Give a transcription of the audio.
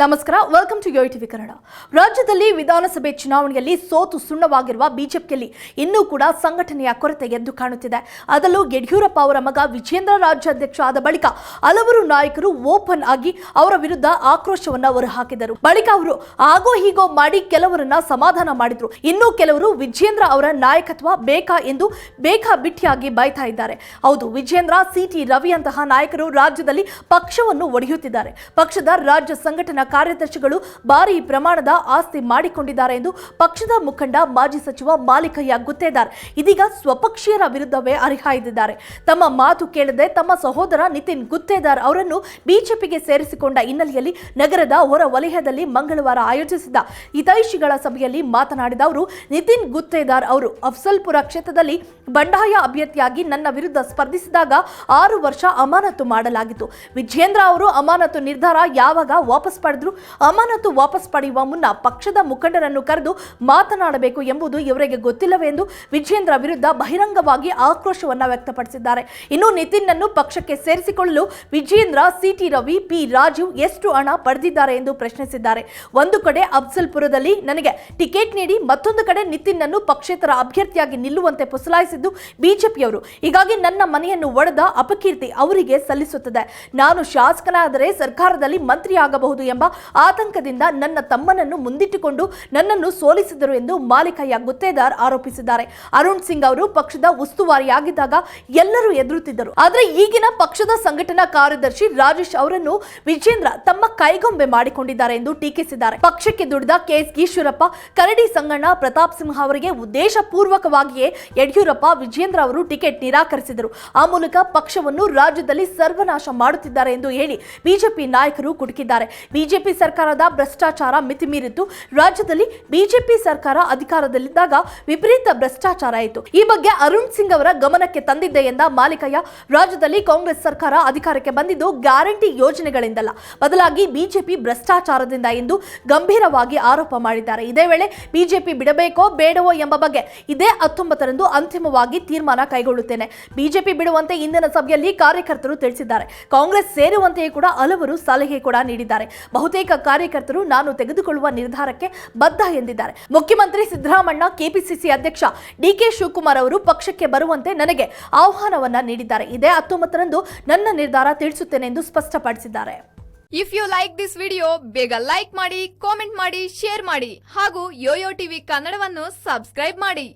ನಮಸ್ಕಾರ welcome to Yoyo TV Kannada. ರಾಜ್ಯದಲ್ಲಿ ವಿಧಾನಸಭೆ ಚುನಾವಣೆಯಲ್ಲಿ ಸೋತು ಸುಣ್ಣವಾಗಿರುವ ಬಿಜೆಪಿಯಲ್ಲಿ ಇನ್ನೂ ಕೂಡ ಸಂಘಟನೆಯ ಕೊರತೆ ಎದ್ದು ಕಾಣುತ್ತಿದೆ. ಅದರಲ್ಲೂ ಯಡಿಯೂರಪ್ಪ ಅವರ ಮಗ ವಿಜೇಂದ್ರ ರಾಜ್ಯಾಧ್ಯಕ್ಷ ಆದ ಬಳಿಕ ಹಲವರು ನಾಯಕರು ಓಪನ್ ಆಗಿ ಅವರ ವಿರುದ್ಧ ಆಕ್ರೋಶವನ್ನು ಹೊರಹಾಕಿದರು. ಬಳಿಕ ಅವರು ಆಗೋ ಹೀಗೋ ಮಾಡಿ ಕೆಲವರನ್ನ ಸಮಾಧಾನ ಮಾಡಿದ್ರು. ಇನ್ನು ಕೆಲವರು ವಿಜೇಂದ್ರ ಅವರ ನಾಯಕತ್ವ ಬೇಕಾ ಎಂದು ಬೇಕಾ ಬಿಟ್ಟಿಯಾಗಿ ಬೈತಾ ಇದ್ದಾರೆ. ಹೌದು, ವಿಜೇಂದ್ರ ಸಿಟಿ ರವಿ ಅಂತಹ ನಾಯಕರು ರಾಜ್ಯದಲ್ಲಿ ಪಕ್ಷವನ್ನು ಒಡೆಯುತ್ತಿದ್ದಾರೆ. ಪಕ್ಷದ ರಾಜ್ಯ ಸಂಘಟನಾ ಕಾರ್ಯದರ್ಶಿಗಳು ಭಾರೀ ಪ್ರಮಾಣದ ಆಸ್ತಿ ಮಾಡಿಕೊಂಡಿದ್ದಾರೆ ಎಂದು ಪಕ್ಷದ ಮುಖಂಡ ಮಾಜಿ ಸಚಿವ ಮಾಲಿಕಯ್ಯ ಗುತ್ತೇದಾರ್. ಇದೀಗ ಸ್ವಪಕ್ಷೀಯರ ವಿರುದ್ಧವೇ ಅರಿಹಾಯ್ದಿದ್ದಾರೆ ತಮ್ಮ ಮಾತು ಕೇಳದೆ ತಮ್ಮ ಸಹೋದರ ನಿತಿನ್ ಗುತ್ತೇದಾರ್ ಅವರನ್ನು ಬಿಜೆಪಿಗೆ ಸೇರಿಸಿಕೊಂಡ ಹಿನ್ನೆಲೆಯಲ್ಲಿ ನಗರದ ಹೊರ ವಲಯದಲ್ಲಿ ಮಂಗಳವಾರ ಆಯೋಜಿಸಿದ ಹಿತೈಷಿಗಳ ಸಭೆಯಲ್ಲಿ ಮಾತನಾಡಿದ ಅವರು, ನಿತಿನ್ ಗುತ್ತೇದಾರ್ ಅವರು ಅಫ್ಸಲ್ಪುರ ಕ್ಷೇತ್ರದಲ್ಲಿ ಬಂಡಾಯ ಅಭ್ಯರ್ಥಿಯಾಗಿ ನನ್ನ ವಿರುದ್ಧ ಸ್ಪರ್ಧಿಸಿದಾಗ ಆರು ವರ್ಷ ಅಮಾನತು ಮಾಡಲಾಗಿತ್ತು. ವಿಜೇಂದ್ರ ಅವರು ಅಮಾನತು ನಿರ್ಧಾರ ಯಾವಾಗ ವಾಪಸ್ ಪಡೆದ್ರು ಅಮಾನತು ವಾಪಸ್ ಪಡೆಯುವ ಮುನ್ನ ಪಕ್ಷದ ಮುಖಂಡರನ್ನು ಕರೆದು ಮಾತನಾಡಬೇಕು ಎಂಬುದು ಇವರಿಗೆ ಗೊತ್ತಿಲ್ಲವೇ ಎಂದು ವಿಜೇಂದ್ರ ವಿರುದ್ಧ ಬಹಿರಂಗವಾಗಿ ಆಕ್ರೋಶವನ್ನ ವ್ಯಕ್ತಪಡಿಸಿದ್ದಾರೆ. ಇನ್ನು ನಿತಿನ್ನನ್ನು ಪಕ್ಷಕ್ಕೆ ಸೇರಿಸಿಕೊಳ್ಳಲು Vijendra C T Ravi, P. Rajeev ಎಷ್ಟು ಹಣ ಪಡೆದಿದ್ದಾರೆ ಎಂದು ಪ್ರಶ್ನಿಸಿದ್ದಾರೆ. ಒಂದು ಕಡೆ ಅಫ್ಜಲ್ಪುರದಲ್ಲಿ ನನಗೆ ಟಿಕೆಟ್ ನೀಡಿ ಮತ್ತೊಂದು ಕಡೆ ನಿತಿನ್ನನ್ನು ಪಕ್ಷೇತರ ಅಭ್ಯರ್ಥಿಯಾಗಿ ನಿಲ್ಲುವಂತೆ ಪುಸಲಾಯಿಸಿದ್ದು ಬಿಜೆಪಿಯವರು. ಹೀಗಾಗಿ ನನ್ನ ಮನೆಯನ್ನು ಒಡೆದ ಅಪಕೀರ್ತಿ ಅವರಿಗೆ ಸಲ್ಲಿಸುತ್ತದೆ. ನಾನು ಶಾಸಕನಾದರೆ ಸರ್ಕಾರದಲ್ಲಿ ಮಂತ್ರಿಯಾಗಬಹುದು ಎಂಬ ಆತಂಕದಿಂದ ನನ್ನ ತಮ್ಮನನ್ನು ಮುಂದಿಟ್ಟುಕೊಂಡು ನನ್ನನ್ನು ಸೋಲಿಸಿದರು ಎಂದು ಮಾಲಿಕಯ್ಯ ಗುತ್ತೇದಾರ್ ಆರೋಪಿಸಿದ್ದಾರೆ. ಅರುಣ್ ಸಿಂಗ್ ಅವರು ಪಕ್ಷದ ಉಸ್ತುವಾರಿಯಾಗಿದ್ದಾಗ ಎಲ್ಲರೂ ಎದುರುತ್ತಿದ್ದರು ಆದರೆ ಈಗಿನ ಪಕ್ಷದ ಸಂಘಟನಾ ಕಾರ್ಯದರ್ಶಿ ರಾಜೇಶ್ ಅವರನ್ನು ವಿಜೇಂದ್ರ ತಮ್ಮ ಕೈಗೊಂಬೆ ಮಾಡಿಕೊಂಡಿದ್ದಾರೆ ಎಂದು ಟೀಕಿಸಿದ್ದಾರೆ. ಪಕ್ಷಕ್ಕೆ ದುಡಿದ ಕೆಎಸ್ ಈಶ್ವರಪ್ಪ, ಕರಡಿ ಸಂಗಣ್ಣ ಪ್ರತಾಪ್ ಸಿಂಹ ಅವರಿಗೆ ಉದ್ದೇಶಪೂರ್ವಕವಾಗಿಯೇ ಯಡಿಯೂರಪ್ಪ, ವಿಜೇಂದ್ರ ಅವರು ಟಿಕೆಟ್ ನಿರಾಕರಿಸಿದರು. ಆ ಮೂಲಕ ಪಕ್ಷವನ್ನು ರಾಜ್ಯದಲ್ಲಿ ಸರ್ವನಾಶ ಮಾಡುತ್ತಿದ್ದಾರೆ ಎಂದು ಹೇಳಿ ಬಿಜೆಪಿ ನಾಯಕರು ಕುಟುಕಿದ್ದಾರೆ. ಬಿಜೆಪಿ ಸರ್ಕಾರದ ಭ್ರಷ್ಟಾಚಾರ ಮಿತಿಮೀರಿದ್ದು ರಾಜ್ಯದಲ್ಲಿ ಬಿಜೆಪಿ ಸರ್ಕಾರ ಅಧಿಕಾರದಲ್ಲಿದ್ದಾಗ ವಿಪರೀತ ಭ್ರಷ್ಟಾಚಾರ ಆಯಿತು ಈ ಬಗ್ಗೆ ಅರುಣ್ ಸಿಂಗ್ ಅವರ ಗಮನಕ್ಕೆ ತಂದಿದ್ದೆ ಎಂದ ಮಾಲಿಕಯ್ಯ, ರಾಜ್ಯದಲ್ಲಿ ಕಾಂಗ್ರೆಸ್ ಸರ್ಕಾರ ಅಧಿಕಾರಕ್ಕೆ ಬಂದಿದ್ದು ಗ್ಯಾರಂಟಿ ಯೋಜನೆಗಳಿಂದಲ್ಲ. ಬದಲಾಗಿ ಬಿಜೆಪಿ ಭ್ರಷ್ಟಾಚಾರದಿಂದ ಎಂದು ಗಂಭೀರವಾಗಿ ಆರೋಪ ಮಾಡಿದ್ದಾರೆ. ಇದೇ ವೇಳೆ ಬಿಜೆಪಿ ಬಿಡಬೇಕೋ ಬೇಡವೋ ಎಂಬ ಬಗ್ಗೆ ಇದೇ ಹತ್ತೊಂಬತ್ತರಂದು ಅಂತಿಮವಾಗಿ ತೀರ್ಮಾನ ಕೈಗೊಳ್ಳುತ್ತೇನೆ. ಬಿಜೆಪಿ ಬಿಡುವಂತೆ ಇಂದಿನ ಸಭೆಯಲ್ಲಿ ಕಾರ್ಯಕರ್ತರು ತಿಳಿಸಿದ್ದಾರೆ. ಕಾಂಗ್ರೆಸ್ ಸೇರುವಂತೆಯೇ ಕೂಡ ಹಲವರು ಸಲಹೆ ಕೂಡ ನೀಡಿದ್ದಾರೆ. ಬಹುತೇಕ ಕಾರ್ಯಕರ್ತರು ನಾನು ತೆಗೆದುಕೊಳ್ಳುವ ನಿರ್ಧಾರಕ್ಕೆ ಬದ್ಧ ಎಂದಿದ್ದಾರೆ. ಮುಖ್ಯಮಂತ್ರಿ ಸಿದ್ದರಾಮಣ್ಣ, ಕೆಪಿಸಿಸಿ ಅಧ್ಯಕ್ಷ ಡಿಕೆ ಶಿವಕುಮಾರ್ ಅವರು ಪಕ್ಷಕ್ಕೆ ಬರುವಂತೆ ನನಗೆ ಆಹ್ವಾನವನ್ನ ನೀಡಿದ್ದಾರೆ. ಇದೇ ಹತ್ತೊಂಬತ್ತರಂದು ನನ್ನ ನಿರ್ಧಾರ ತಿಳಿಸುತ್ತೇನೆ ಎಂದು ಸ್ಪಷ್ಟಪಡಿಸಿದ್ದಾರೆ. If you like this video ಬೇಗ ಲೈಕ್ ಮಾಡಿ ಕಾಮೆಂಟ್ ಮಾಡಿ ಶೇರ್ ಮಾಡಿ ಹಾಗೂ ಯೋಯೋ ಟಿವಿ ಕನ್ನಡವನ್ನು ಸಬ್ಸ್ಕ್ರೈಬ್ ಮಾಡಿ.